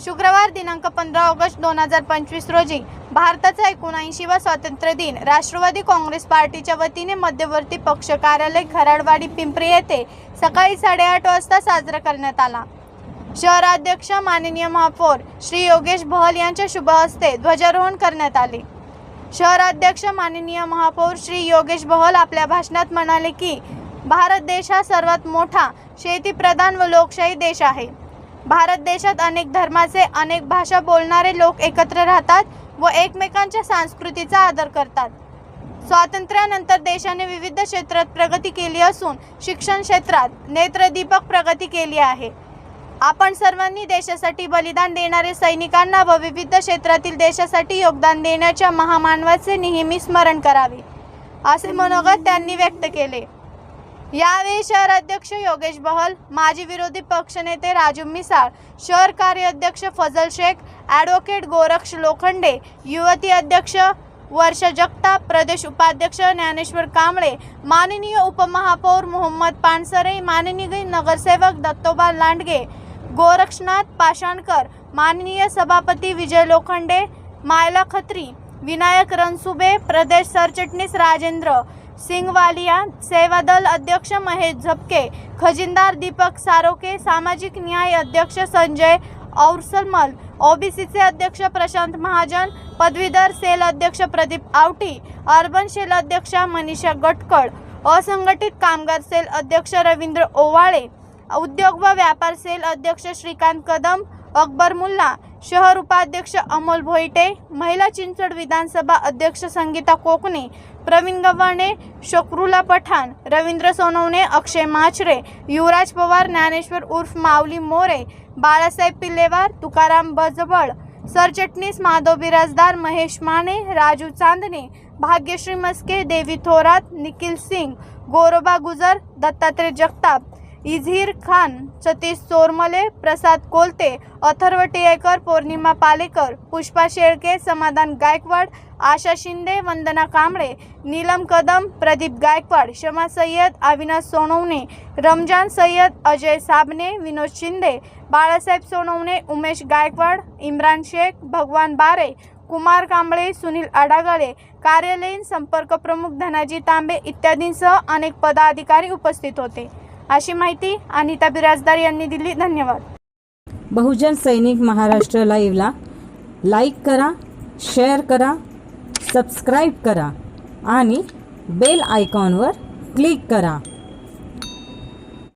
शुक्रवार दिनांक पंधरा ऑगस्ट दोन हजार पंचवीस रोजी भारताचा एकोणऐंशीवा स्वातंत्र्य दिन राष्ट्रवादी काँग्रेस पार्टीच्या वतीने मध्यवर्ती पक्ष कार्यालय खराडवाडी पिंपरी येथे सकाळी साडेआठ वाजता साजरा करण्यात आला. शहराध्यक्ष माननीय महापौर श्री योगेश बहल यांच्या शुभ हस्ते ध्वजारोहण करण्यात आले. शहराध्यक्ष माननीय महापौर श्री योगेश बहल आपल्या भाषणात म्हणाले की भारत देश हा सर्वात मोठा शेतीप्रधान व लोकशाही देश आहे. भारत देशात अनेक धर्माचे अनेक भाषा बोलणारे लोक एकत्र राहतात व एकमेकांच्या संस्कृतीचा आदर करतात. स्वातंत्र्यानंतर देशाने विविध क्षेत्रात प्रगती केली असून शिक्षण क्षेत्रात नेत्रदीपक प्रगती केली आहे. आपण सर्वांनी देशासाठी बलिदान देणारे सैनिकांना व विविध क्षेत्रातील देशासाठी योगदान देण्याच्या महामानवाचे नेहमी स्मरण करावे असे मनोगत त्यांनी व्यक्त केले. यावेळी शहर अध्यक्ष योगेश बहल माजी विरोधी पक्षनेते राजू मिसाळ शहर कार्याध्यक्ष फजल शेख ॲडव्होकेट गोरक्ष लोखंडे युवती अध्यक्ष वर्षा जगताप प्रदेश उपाध्यक्ष ज्ञानेश्वर कांबळे माननीय उपमहापौर मोहम्मद पानसरे माननीय नगरसेवक दत्तोबा लांडगे गोरक्षनाथ पाषाणकर माननीय सभापती विजय लोखंडे मायला खत्री विनायक रणसुबे प्रदेश सरचिटणीस राजेंद्र सिंगवालिया सेवादल अध्यक्ष महेश झपके खजिनदार दीपक सारोके सामाजिक न्याय अध्यक्ष संजय औरसलमल ओबीसीचे अध्यक्ष प्रशांत महाजन पदवीधर सेल अध्यक्ष प्रदीप आवटी अर्बन सेल अध्यक्ष मनीषा गटकड असंघटित कामगार सेल अध्यक्ष रवींद्र ओवाळे उद्योग व व्यापार सेल अध्यक्ष श्रीकांत कदम अकबर मुल्ला शहर उपाध्यक्ष अमोल भोईटे महिला चिंचवड विधानसभा अध्यक्ष संगीता कोकणे प्रवीण गव्हाणे शक्रुला पठाण रवींद्र सोनवणे अक्षय माचरे युवराज पवार ज्ञानेश्वर उर्फ माऊली मोरे बाळासाहेब पिल्लेवार तुकाराम बजबळ सरचिटणीस माधव बिराजदार महेश माने राजू चांदणे भाग्यश्री मस्के देवी थोरात निखिल सिंग गोरोबा गुजर दत्तात्रय जगताप इझीर खान सतीश चोरमले प्रसाद कोलते अथर्व टिळेकर पौर्णिमा पालेकर पुष्पा शेळके समाधान गायकवाड आशा शिंदे वंदना कांबळे नीलम कदम प्रदीप गायकवाड शमा सय्यद अविनाश सोनवणे रमजान सय्यद अजय साबणे विनोद शिंदे बाळासाहेब सोनवणे उमेश गायकवाड इम्रान शेख भगवान बारे कुमार कांबळे सुनील अडागळे कार्यालयीन संपर्क प्रमुख धनाजी तांबे इत्यादींसह अनेक पदाधिकारी उपस्थित होते. अशी माहिती अनिता बिराजदार यांनी दिली. धन्यवाद. बहुजन सैनिक महाराष्ट्र लाईव्हला लाईक करा शेअर करा सबस्क्राईब करा आणि बेल आयकॉनवर क्लिक करा.